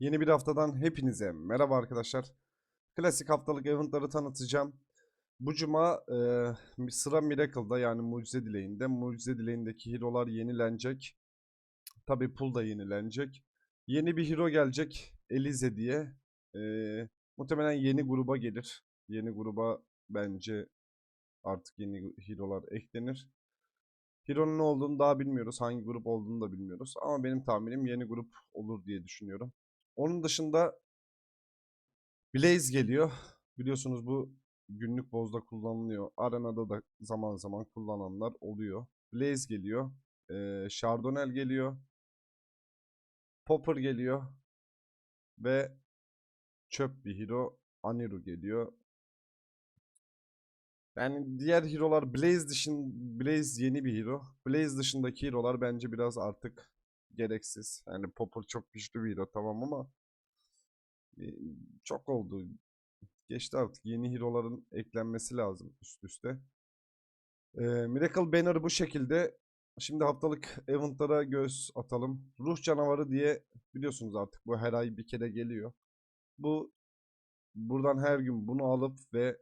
Yeni bir haftadan hepinize merhaba arkadaşlar. Klasik haftalık eventları tanıtacağım. Bu cuma e, sıra Miracle'da yani Mucize Dileği'nde. Mucize Dileği'ndeki hero'lar yenilenecek. Tabi pool da yenilenecek. Yeni bir hero gelecek. Elize diye. E, muhtemelen yeni gruba gelir. Yeni gruba bence artık yeni hero'lar eklenir. Hero'nun ne olduğunu daha bilmiyoruz. Hangi grup olduğunu da bilmiyoruz. Ama benim tahminim yeni grup olur diye düşünüyorum. Onun dışında Blaze geliyor. Biliyorsunuz bu günlük bozda kullanılıyor. Arenada da zaman zaman kullananlar oluyor. Blaze geliyor. Ee, Chardonnay geliyor. Popper geliyor. Ve çöp bir hero Aniru geliyor. Yani diğer hero'lar Blaze dışın Blaze yeni bir hero. Blaze dışındaki hero'lar bence biraz artık gereksiz. Yani Popper çok güçlü bir hero tamam ama e, çok oldu. Geçti artık. Yeni hero'ların eklenmesi lazım üst üste. E, Miracle Banner bu şekilde. Şimdi haftalık eventlara göz atalım. Ruh canavarı diye biliyorsunuz artık bu her ay bir kere geliyor. Bu buradan her gün bunu alıp ve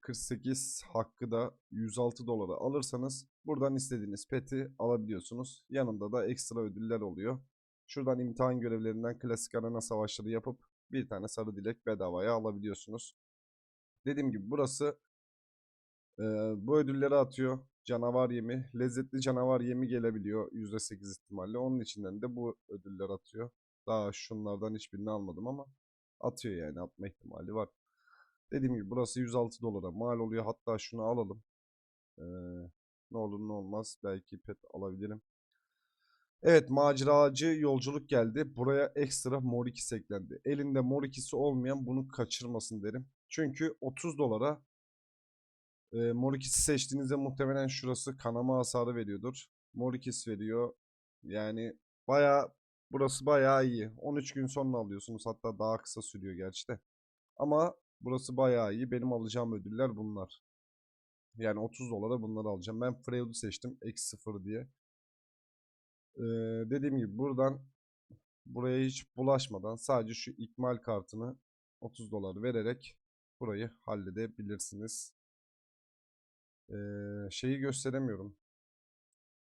48 hakkı da 106 dolara alırsanız buradan istediğiniz peti alabiliyorsunuz. Yanında da ekstra ödüller oluyor. Şuradan imtihan görevlerinden klasik arena savaşları yapıp bir tane sarı dilek bedavaya alabiliyorsunuz. Dediğim gibi burası e, bu ödülleri atıyor. Canavar yemi, lezzetli canavar yemi gelebiliyor %8 ihtimalle. Onun içinden de bu ödüller atıyor. Daha şunlardan hiçbirini almadım ama atıyor yani atma ihtimali var. Dediğim gibi burası 106 dolara mal oluyor. Hatta şunu alalım. Ee, ne olur ne olmaz. Belki pet alabilirim. Evet maceracı yolculuk geldi. Buraya ekstra mor ikisi eklendi. Elinde mor ikisi olmayan bunu kaçırmasın derim. Çünkü 30 dolara e, mor ikisi seçtiğinizde muhtemelen şurası kanama hasarı veriyordur. Mor ikisi veriyor. Yani baya burası baya iyi. 13 gün sonra alıyorsunuz. Hatta daha kısa sürüyor gerçi de. Ama burası baya iyi. Benim alacağım ödüller bunlar. Yani 30 dolara bunları alacağım. Ben Freud'u seçtim. Eksi 0 diye. Ee, dediğim gibi buradan buraya hiç bulaşmadan sadece şu ikmal kartını 30 dolar vererek burayı halledebilirsiniz. Ee, şeyi gösteremiyorum.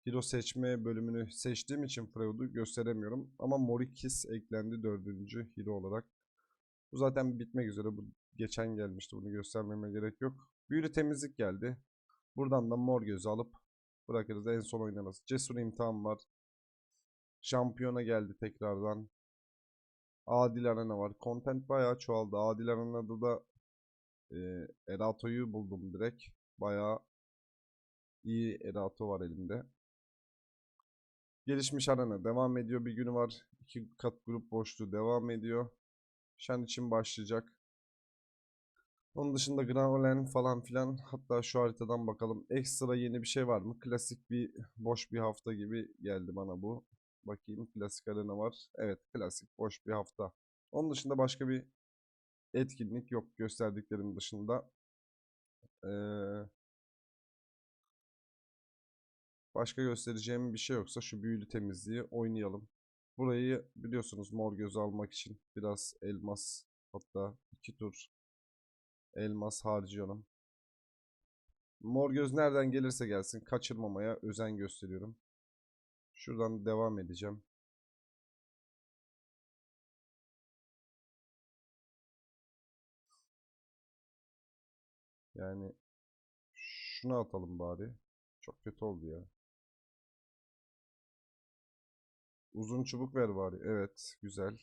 Hero seçme bölümünü seçtiğim için Freud'u gösteremiyorum. Ama Morikis eklendi dördüncü hero olarak. Bu zaten bitmek üzere. Bu geçen gelmişti. Bunu göstermeme gerek yok. Büyülü temizlik geldi. Buradan da mor gözü alıp bırakırız. En son oynanası. Cesur imtihan var. Şampiyona geldi tekrardan. Adil Arena var. Content bayağı çoğaldı. Adil Arena'da da e, Erato'yu buldum direkt. Bayağı iyi Erato var elimde. Gelişmiş arena devam ediyor. Bir günü var. İki kat grup boşluğu devam ediyor. Şen için başlayacak. Onun dışında Granolen falan filan. Hatta şu haritadan bakalım. Ekstra yeni bir şey var mı? Klasik bir boş bir hafta gibi geldi bana bu. Bakayım klasik arena var. Evet klasik boş bir hafta. Onun dışında başka bir etkinlik yok gösterdiklerim dışında. Ee, başka göstereceğim bir şey yoksa şu büyülü temizliği oynayalım. Burayı biliyorsunuz mor göz almak için biraz elmas hatta iki tur elmas harcıyorum. Mor göz nereden gelirse gelsin kaçırmamaya özen gösteriyorum. Şuradan devam edeceğim. Yani şunu atalım bari. Çok kötü oldu ya. Uzun çubuk ver bari. Evet, güzel.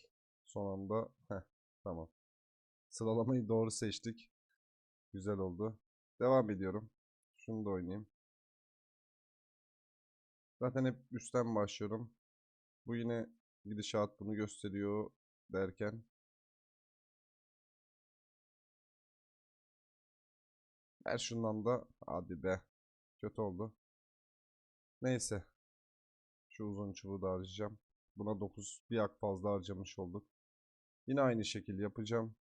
Son anda heh, tamam. Sıralamayı doğru seçtik. Güzel oldu. Devam ediyorum. Şunu da oynayayım. Zaten hep üstten başlıyorum. Bu yine gidişat bunu gösteriyor derken. Ver şundan da hadi be. Kötü oldu. Neyse. Şu uzun çubuğu da harcayacağım. Buna 9 bir ak fazla harcamış olduk. Yine aynı şekil yapacağım.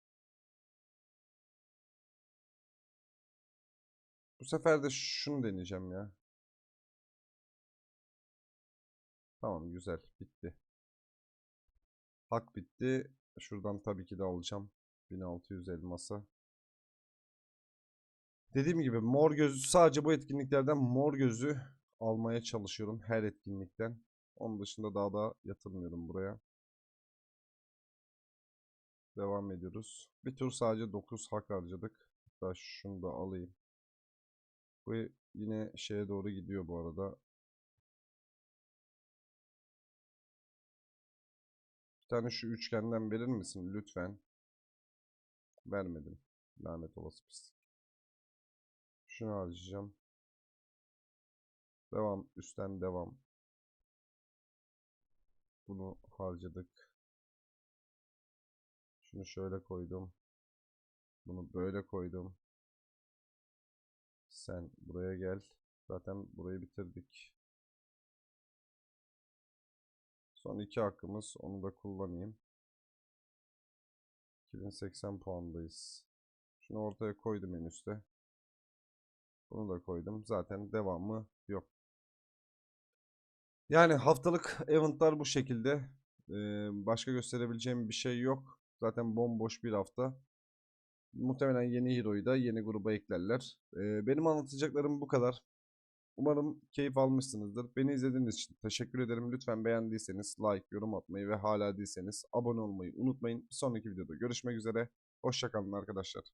Bu sefer de şunu deneyeceğim ya. Tamam güzel bitti. Hak bitti. Şuradan tabii ki de alacağım. 1600 elması. Dediğim gibi mor gözü sadece bu etkinliklerden mor gözü almaya çalışıyorum her etkinlikten. Onun dışında daha da yatırmıyorum buraya. Devam ediyoruz. Bir tur sadece 9 hak harcadık. Hatta şunu da alayım. Bu yine şeye doğru gidiyor bu arada. Bir tane şu üçgenden verir misin lütfen? Vermedin. Lanet olası pis. Şunu harcayacağım. Devam. Üstten devam. Bunu harcadık. Şunu şöyle koydum. Bunu böyle koydum. Sen buraya gel. Zaten burayı bitirdik. Son iki hakkımız. Onu da kullanayım. 2080 puandayız. Şunu ortaya koydum en üste. Bunu da koydum. Zaten devamı yok. Yani haftalık eventlar bu şekilde. Ee, başka gösterebileceğim bir şey yok. Zaten bomboş bir hafta. Muhtemelen yeni hero'yu da yeni gruba eklerler. Ee, benim anlatacaklarım bu kadar. Umarım keyif almışsınızdır. Beni izlediğiniz için teşekkür ederim. Lütfen beğendiyseniz like, yorum atmayı ve hala değilseniz abone olmayı unutmayın. Bir sonraki videoda görüşmek üzere. Hoşçakalın arkadaşlar.